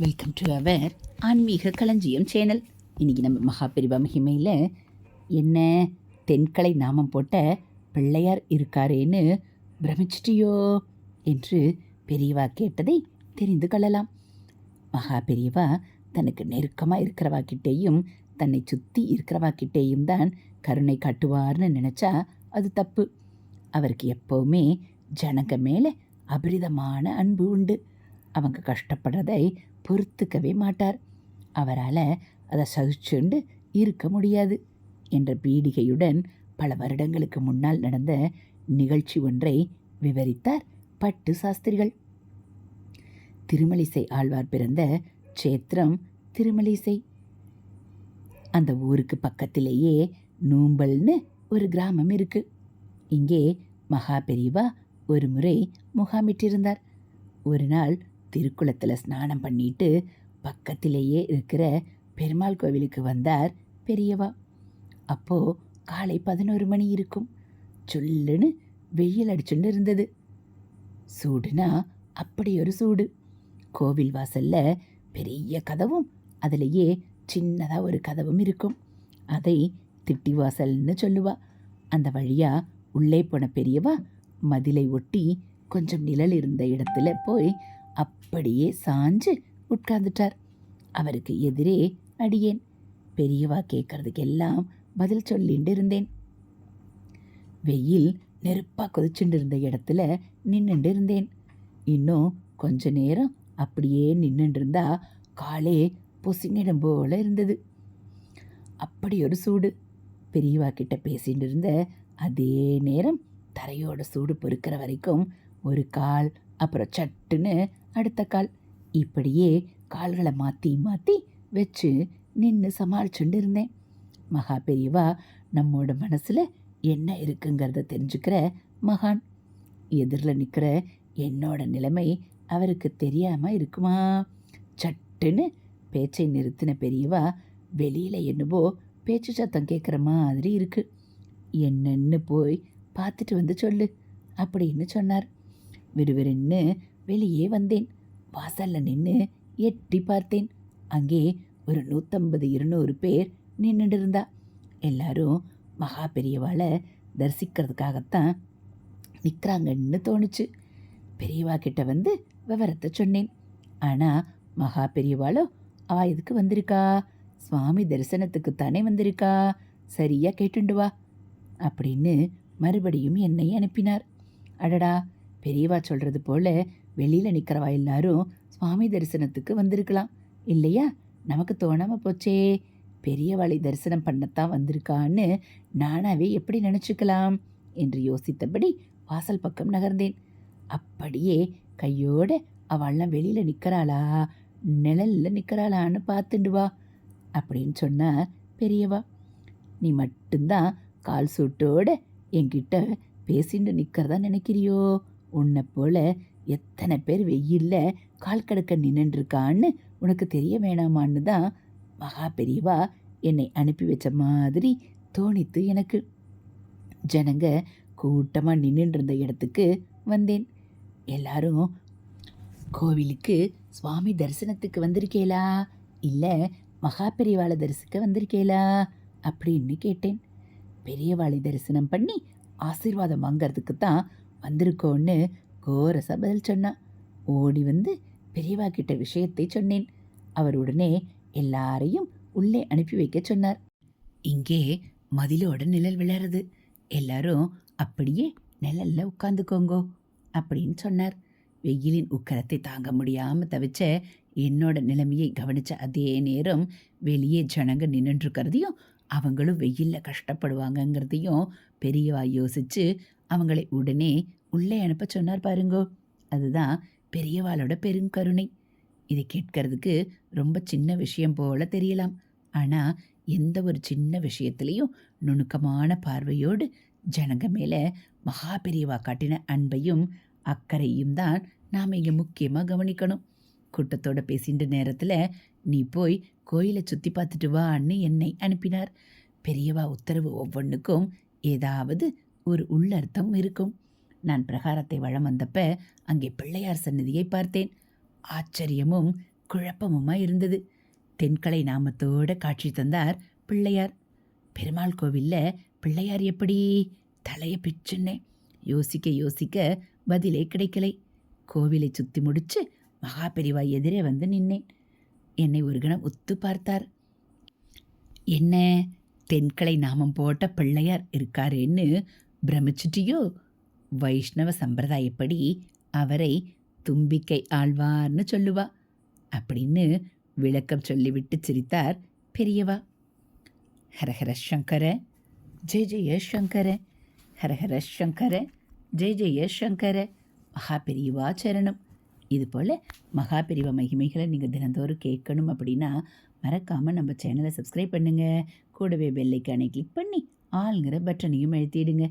Welcome to our ஆன்மீக களஞ்சியம் channel இன்றைக்கி நம்ம மகாபெரிவா மகிமையில் என்ன தென்கலை நாமம் போட்ட பிள்ளையார் இருக்காரேன்னு பிரமிச்சிட்டியோ என்று பெரியவா கேட்டதை தெரிந்து கொள்ளலாம். மகா பெரியவா தனக்கு நெருக்கமாக இருக்கிறவா கிட்டேயும் தன்னை சுற்றி இருக்கிறவா கிட்டேயும் தான் கருணை காட்டுவார்னு நினச்சா அது தப்பு. அவருக்கு எப்போவுமே ஜனங்க மேலே அபரிதமான அன்பு உண்டு. அவங்க கஷ்டப்படுறதை பொறுத்துக்கவே மாட்டார். அவரால் அதை சகிச்சுண்டு இருக்க முடியாது என்ற பீடிகையுடன் பல வருடங்களுக்கு முன்னால் நடந்த நிகழ்ச்சி ஒன்றை விவரித்தார் பட்டு சாஸ்திரிகள். திருமலிசை ஆழ்வார் பிறந்த க்ஷேத்திரம் திருமலிசை. அந்த ஊருக்கு பக்கத்திலேயே நூம்பல்னு ஒரு கிராமம் இருக்கு. இங்கே மகா பெரியவா ஒரு முறை முகாமிட்டிருந்தார். ஒரு நாள் திருக்குளத்தில் ஸ்நானம் பண்ணிட்டு பக்கத்திலேயே இருக்கிற பெருமாள் கோவிலுக்கு வந்தார் பெரியவா. அப்போ காலை பதினோரு மணி இருக்கும். சொல்லுன்னு வெயில் அடிச்சுட்டு இருந்தது. சூடுனா அப்படி ஒரு சூடு. கோவில் வாசல்ல பெரிய கதவும் அதிலேயே சின்னதாக ஒரு கதவும் இருக்கும். அதை திட்டி வாசல்னு சொல்லுவா. அந்த வழியா உள்ளே போன பெரியவா மதிலை ஒட்டி கொஞ்சம் நிழல் இருந்த இடத்துல போய் அப்படியே சாஞ்சு உட்கார்ந்துட்டார். அவருக்கு எதிரே அடியேன். பெரியவா கேட்கறதுக்கெல்லாம் பதில் சொல்லிட்டு இருந்தேன். வெயில் நெருப்பாக கொதிச்சுட்டு இருந்த இடத்துல நின்றுண்டு இருந்தேன். இன்னும் கொஞ்ச நேரம் அப்படியே நின்றுட்டு இருந்தா காலே பொசிங்கிடம் போல இருந்தது. அப்படி ஒரு சூடு. பெரியவா கிட்ட பேசிட்டு இருந்த அதே நேரம் தரையோட சூடு பொறுக்கிற வரைக்கும் ஒரு கால் அப்புறம் சட்டுன்னு அடுத்த கால். இப்படியே கால்களை மாற்றி மாற்றி வச்சு நின்று சமாளிச்சுட்டு இருந்தேன். மகா பெரியவா நம்மோட மனசில் என்ன இருக்குங்கிறத தெரிஞ்சுக்கிற மகான். எதிரில் நிற்கிற என்னோட நிலைமை அவருக்கு தெரியாமல் இருக்குமா? சட்டுன்னு பேச்சை நிறுத்தின பெரியவா வெளியில் என்னவோ பேச்சு சத்தம் கேட்குற மாதிரி இருக்குது என்னென்னு போய் பார்த்துட்டு வந்து சொல்லு அப்படின்னு சொன்னார். விறுவிறுன்னு வெளியே வந்தேன். வாசல்ல நின்று எட்டி பார்த்தேன். அங்கே ஒரு நூற்றம்பது இருநூறு பேர் நின்றுட்டு இருந்தா. எல்லாரும் மகா பெரியவாளை தரிசிக்கிறதுக்காகத்தான் நிற்கிறாங்கன்னு தோணுச்சு. பெரியவா கிட்ட வந்து விவரத்தை சொன்னேன். ஆனால் மகா பெரியவாளோ அவ இதுக்கு வந்திருக்கா? சுவாமி தரிசனத்துக்கு தானே வந்திருக்கா? சரியா கேட்டுண்டு வா. அப்படின்னு மறுபடியும் என்னை அனுப்பினார். அடடா பெரியவா சொல்றது போல வெளியில நிக்கிறவா எல்லாரும் சுவாமி தரிசனத்துக்கு வந்திருக்கலாம். இல்லையா? நமக்கு தோணாம போச்சே. பெரியவாளை தரிசனம் பண்ணத்தான் வந்திருக்கான்னு நானாவே எப்படி நினச்சிக்கலாம்? என்று யோசித்தபடி வாசல் பக்கம் நகர்ந்தேன். அப்படியே கையோட அவள்லாம் வெளியில நிற்கிறாளா நிழல்ல நிற்கிறாளான்னு பார்த்துண்டு வா அப்படின்னு சொன்ன பெரியவா. நீ மட்டும்தான் கால் சூட்டோட என்கிட்ட பேசிட்டு நிற்கிறதா நினைக்கிறியோ? உன்னை போல எத்தனை பேர் வெயில்ல கால் கடக்க நின்றுருக்கான்னு உனக்கு தெரிய வேணாமான்னு தான் மகா பெரியவா என்னை அனுப்பி வச்ச மாதிரி தோணித்து எனக்கு. ஜனங்க கூட்டமாக நின்றுருந்த இடத்துக்கு வந்தேன். எல்லாரும் கோவிலுக்கு சுவாமி தரிசனத்துக்கு வந்திருக்கேளா? இல்லை மகா பெரியவாளை தரிசிக்க வந்திருக்கேளா? அப்படின்னு கேட்டேன். பெரியவாளை தரிசனம் பண்ணி ஆசீர்வாதம் வாங்கிறதுக்கு தான் வந்திருக்கோன்னு கோரசா பதில் சொன்னான். ஓடி வந்து பெரியவா கிட்ட விஷயத்தை சொன்னேன். அவர் உடனே எல்லாரையும் உள்ளே அனுப்பி வைக்க சொன்னார். இங்கே மதிலோட நிழல் விழறது. எல்லாரும் அப்படியே நிழல்ல உட்காந்துக்கோங்கோ அப்படின்னு சொன்னார். வெயிலின் உக்கரத்தை தாங்க முடியாமல் தவிச்ச என்னோட நிலைமையை கவனிச்ச அதே நேரம் வெளியே ஜனங்க நின்றுருக்கிறதையும் அவங்களும் வெயிலில் கஷ்டப்படுவாங்கங்கிறதையும் பெரியவா யோசிச்சு அவங்களை உடனே உள்ளே அனுப்ப சொன்னார் பாருங்கோ. அதுதான் பெரியவாளோட பெருங்கருணை இதை கேட்கறதுக்கு ரொம்ப சின்ன விஷயம் போல தெரியலாம். ஆனால் எந்த ஒரு சின்ன விஷயத்திலையும் நுணுக்கமான பார்வையோடு ஜனங்க மேலே மகா பெரியவா காட்டின அன்பையும் அக்கறையும் தான் நாம் இங்கே முக்கியமாக கவனிக்கணும். கூட்டத்தோட பேசின்ற நேரத்தில் நீ போய் கோயிலை சுற்றி பார்த்துட்டு வான்னு என்னை அனுப்பினார். பெரியவா உத்தரவு ஒவ்வொன்றுக்கும் ஏதாவது ஒரு உள்ளர்த்தம் இருக்கும். நான் பிரகாரத்தை வளம் வந்தப்ப அங்கே பிள்ளையார் சன்னதியை பார்த்தேன். ஆச்சரியமும் குழப்பமுமா இருந்தது. தென்கலை நாமத்தோட காட்சி தந்தார் பிள்ளையார். பெருமாள் கோவில்ல பிள்ளையார் எப்படி? தலையை பிச்சுன்னேன் யோசிக்க யோசிக்க பதிலே கிடைக்கலை. கோவிலை சுற்றி முடிச்சு மகாபெரிவா எதிரே வந்து நின்னேன். என்னை ஒரு கணம் உத்து பார்த்தார். என்ன? தென்கலை நாமம் போட்ட பிள்ளையார் இருக்காருன்னு பிரமிச்சிட்டியோ? வைஷ்ணவ சம்பிரதாயப்படி அவரை தும்பிக்கை ஆழ்வார்னு சொல்லுவா. அப்படின்னு விளக்கம் சொல்லிவிட்டு சிரித்தார் பெரியவா. ஹரஹர சங்கர ஜெய ஜெய சங்கர ஹரஹர சங்கர ஜெய ஜெய சங்கர மகா பெரியவா சரணம். இது போல் மகா பெரியவா மகிமைகளை நீங்கள் தினந்தோறும் கேட்கணும் அப்படின்னா மறக்காமல் நம்ம சேனலை சப்ஸ்கிரைப் பண்ணுங்கள் கூடவே பெல்லைக்கானை கிளிக் பண்ணி ஆளுங்கிற பட்டனையும் எழுத்திடுங்க